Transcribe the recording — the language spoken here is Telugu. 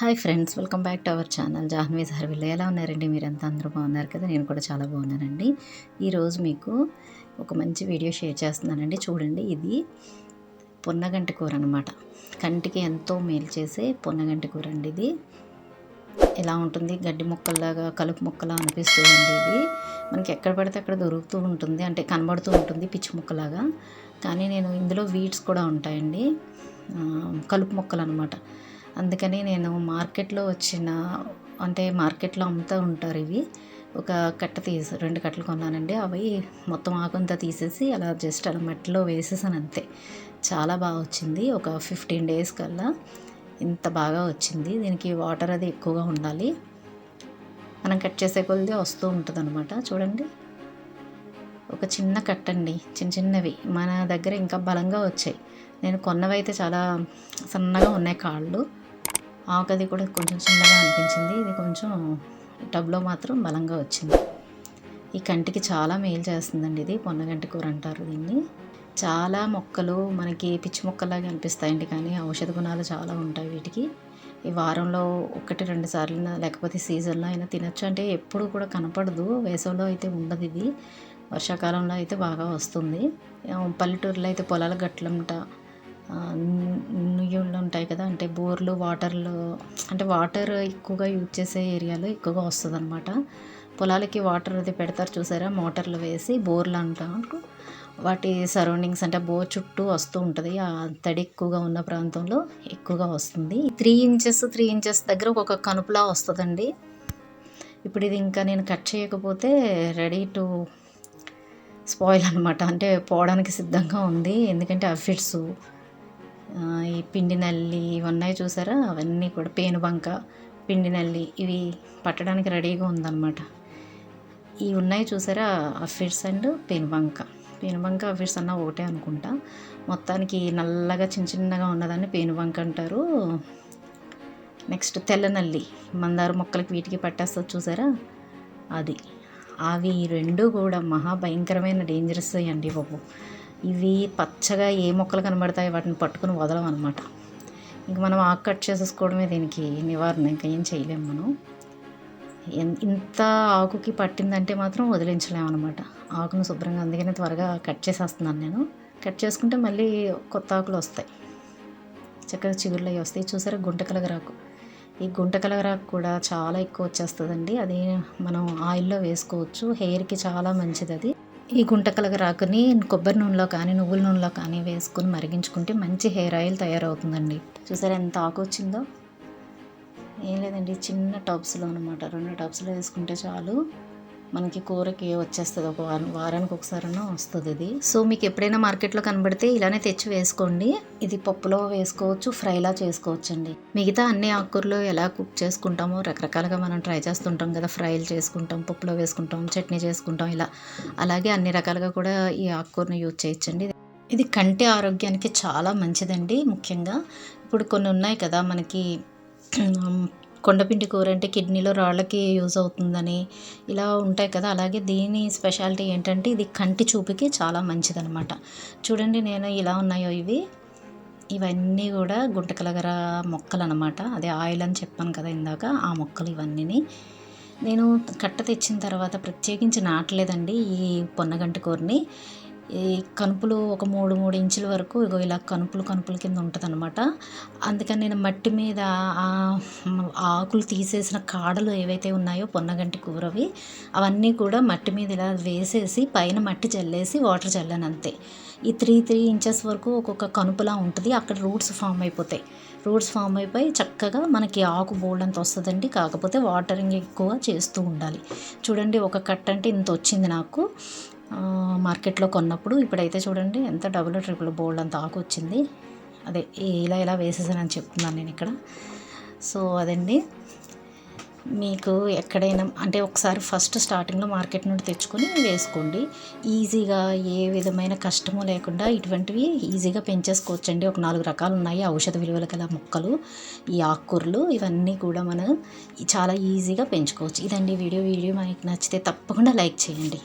Hi friends welcome back to our channel Jahnavi's సర్విల్ ఎలా ఉన్నారండి? మీరు అంత అందరూ బాగున్నారు కదా? నేను కూడా చాలా బాగున్నానండి. ఈరోజు మీకు ఒక మంచి వీడియో షేర్ చేస్తున్నానండి. చూడండి ఇది పొన్నగంటి కూర అనమాట కంటికి ఎంతో మేలు చేసే పొన్నగంటి కూర అండి ఇది. ఎలా ఉంటుంది? గడ్డి మొక్కల్లాగా కలుపు మొక్కలా అనిపిస్తుంది ఇది. మనకి ఎక్కడ పడితే అక్కడ దొరుకుతూ ఉంటుంది. అంటే కనబడుతూ ఉంటుంది పిచ్చి మొక్కలాగా. కానీ నేను ఇందులో వీడ్స్ కూడా ఉంటాయండి. కలుపు మొక్కలు అనమాట అందుకని నేను మార్కెట్లో వచ్చిన అంటే మార్కెట్లో అమ్ముతూ ఉంటారు ఇవి. ఒక కట్ట తీసి రెండు కట్టలు కొన్నానండి. అవి మొత్తం ఆకంతా తీసేసి అలా జస్ట్ అలా మట్టిలో వేసేసాను అంతే. చాలా బాగా వచ్చింది. ఒక ఫిఫ్టీన్ డేస్ కల్లా ఇంత బాగా వచ్చింది. దీనికి వాటర్ అది ఎక్కువగా ఉండాలి. మనం కట్ చేసే కొలది వస్తూ ఉంటుంది అనమాట చూడండి. ఒక చిన్న కట్టండి. చిన్న చిన్నవి. మన దగ్గర ఇంకా బలంగా వచ్చాయి. నేను కొన్నవి అయితే చాలా సన్నగా ఉన్నాయి కాళ్ళు. ఆకది కూడా కొంచెం చిన్నగా అనిపించింది. ఇది కొంచెం టబ్లో మాత్రం బలంగా వచ్చింది. ఈ కంటికి చాలా మేలు చేస్తుందండి ఇది. పొన్నగంటి కూర అంటారు దీన్ని. చాలా మొక్కలు మనకి పిచ్చి మొక్కలాగా అనిపిస్తాయండి కానీ ఔషధ గుణాలు చాలా ఉంటాయి వీటికి. ఈ వారంలో ఒకటి రెండు సార్లు లేకపోతే సీజన్లో అయినా తినొచ్చు. అంటే ఎప్పుడు కూడా కనపడదు. వేసవిలో అయితే ఉండదు ఇది. వర్షాకాలంలో అయితే బాగా వస్తుంది. పల్లెటూరులో అయితే పొలాల గట్లంట నుయ్యుళ్ళు ఉంటాయి కదా అంటే బోర్లు వాటర్లు అంటే వాటర్ ఎక్కువగా యూజ్ చేసే ఏరియాలో ఎక్కువగా వస్తుంది అనమాట పొలాలకి వాటర్ అది పెడతారు చూసారా? మోటార్లు వేసి బోర్లు అంటారు వాటి సరౌండింగ్స్ అంటే బోర్ చుట్టూ వస్తూ ఉంటుంది. ఆ తడి ఎక్కువగా ఉన్న ప్రాంతంలో ఎక్కువగా వస్తుంది. త్రీ ఇంచెస్ త్రీ ఇంచెస్ దగ్గర ఒక కనుపులా వస్తుందండి. ఇప్పుడు ఇది ఇంకా నేను కట్ చేయకపోతే రెడీ టు స్పాయిల్ అనమాట అంటే పోవడానికి సిద్ధంగా ఉంది. ఎందుకంటే అఫిడ్స్ ఈ పిండి నల్లి ఇవి ఉన్నాయి చూసారా? అవన్నీ కూడా పేనుబంక పిండి నల్లి ఇవి పట్టడానికి రెడీగా ఉందన్నమాట. ఇవి ఉన్నాయి చూసారా? అఫిడ్స్ అండ్ పేనుబంక పేనుబంక అఫిడ్స్ అన్న ఒకటే అనుకుంటా. మొత్తానికి నల్లగా చిన్న చిన్నగా ఉన్నదాన్ని పేనుబంక అంటారు. నెక్స్ట్ తెల్ల నల్లి మందార మొక్కలకి వీటికి పట్టేస్తుంది చూసారా? అది. అవి రెండు కూడా మహా భయంకరమైన డేంజరస్ అండి బాబు. ఇవి పచ్చగా ఏ మొక్కలు కనబడతాయి వాటిని పట్టుకుని వదలం అనమాట ఇంక మనం ఆకు కట్ చేసేసుకోవడమే దీనికి నివారణ. ఇంకా ఏం చేయలేము మనం. ఇంత ఆకుకి పట్టిందంటే మాత్రం వదిలించలేము అనమాట ఆకును శుభ్రంగా అందుకనే త్వరగా కట్ చేసేస్తున్నాను నేను. కట్ చేసుకుంటే మళ్ళీ కొత్త ఆకులు వస్తాయి. చక్కగా చిగుళ్ళు అవి వస్తాయి. చూసారా గుంటకలగరాకు ఈ గుంటకలగరాకు కూడా చాలా ఎక్కువ వచ్చేస్తుందండి. అది మనం ఆయిల్లో వేసుకోవచ్చు. హెయిర్కి చాలా మంచిది అది ఈ గుంటకలగరాకుని కొబ్బరి నూనెలో కానీ నువ్వుల నూనెలో కానీ వేసుకుని మరిగించుకుంటే మంచి హెయిర్ ఆయిల్ తయారవుతుందండి. చూసారా ఎంత ఆకు వచ్చిందో? ఏం లేదండి చిన్న టబ్స్లో అనమాట రెండు టబ్స్లో వేసుకుంటే చాలు. మనకి కూరకి వచ్చేస్తుంది. ఒక వారం వారానికి ఒకసారైనా వస్తుంది ఇది. సో మీకు ఎప్పుడైనా మార్కెట్లో కనబడితే ఇలానే తెచ్చి వేసుకోండి. ఇది పప్పులో వేసుకోవచ్చు ఫ్రైలా చేసుకోవచ్చు అండి మిగతా అన్ని ఆకుకూరలు ఎలా కుక్ చేసుకుంటామో రకరకాలుగా మనం ట్రై చేస్తుంటాం కదా. ఫ్రైలు చేసుకుంటాం పప్పులో వేసుకుంటాం చట్నీ చేసుకుంటాం ఇలా. అలాగే అన్ని రకాలుగా కూడా ఈ ఆకుకూరను యూజ్ చేయొచ్చండి. ఇది కంటి ఆరోగ్యానికి చాలా మంచిదండి ముఖ్యంగా. ఇప్పుడు కొన్ని ఉన్నాయి కదా మనకి కొండపిండి కూర అంటే కిడ్నీలో రాళ్ళకి యూజ్ అవుతుందని ఇలా ఉంటాయి కదా. అలాగే దీని స్పెషాలిటీ ఏంటంటే ఇది కంటి చూపుకి చాలా మంచిదనమాట చూడండి నేను ఇలా ఉన్నాయో ఇవి. ఇవన్నీ కూడా గుంటకలగర మొక్కలు అనమాట అదే ఆయిల్ అని చెప్పాను కదా ఇందాక ఆ మొక్కలు ఇవన్నీని. నేను కట్ట తెచ్చిన తర్వాత ప్రత్యేకించి నాటలేదండి ఈ పొన్నగంటి కూరని. ఈ కనుపులు ఒక మూడు మూడు ఇంచుల వరకు ఇగో ఇలా కనుపులు కనుపుల కింద ఉంటుంది అనమాట అందుకని నేను మట్టి మీద ఆకులు తీసేసిన కాడలు ఏవైతే ఉన్నాయో పొన్నగంటి కూరవి అవన్నీ కూడా మట్టి మీద ఇలా వేసేసి పైన మట్టి చల్లేసి వాటర్ చల్లాను అంతే ఈ త్రీ త్రీ ఇంచెస్ వరకు ఒక్కొక్క కనుపులా ఉంటుంది. అక్కడ రూట్స్ ఫామ్ అయిపోతాయి. రూట్స్ ఫామ్ అయిపోయి చక్కగా మనకి ఆకు బోల్డ్ అంత వస్తుందండి. కాకపోతే వాటరింగ్ ఎక్కువ చేస్తూ ఉండాలి. చూడండి ఒక కట్ అంటే ఇంత వచ్చింది నాకు. మార్కెట్లో కొన్నప్పుడు ఇప్పుడైతే చూడండి ఎంత డబుల్ ట్రిపుల్ బోల్డ్ అంత ఆకు వచ్చింది. అదే ఇలా ఇలా వేసేసానని చెప్తున్నాను నేను ఇక్కడ. సో అదండి. మీకు ఎక్కడైనా అంటే ఒకసారి ఫస్ట్ స్టార్టింగ్లో మార్కెట్ నుండి తెచ్చుకొని వేసుకోండి. ఈజీగా ఏ విధమైన కష్టము లేకుండా ఇటువంటివి ఈజీగా పెంచేసుకోవచ్చండి. ఒక నాలుగు రకాలు ఉన్నాయి. ఔషధ విలువల గల మొక్కలు ఈ ఆకుకూరలు ఇవన్నీ కూడా మనం చాలా ఈజీగా పెంచుకోవచ్చు. ఇదండి వీడియో. వీడియో మనకి నచ్చితే తప్పకుండా లైక్ చేయండి.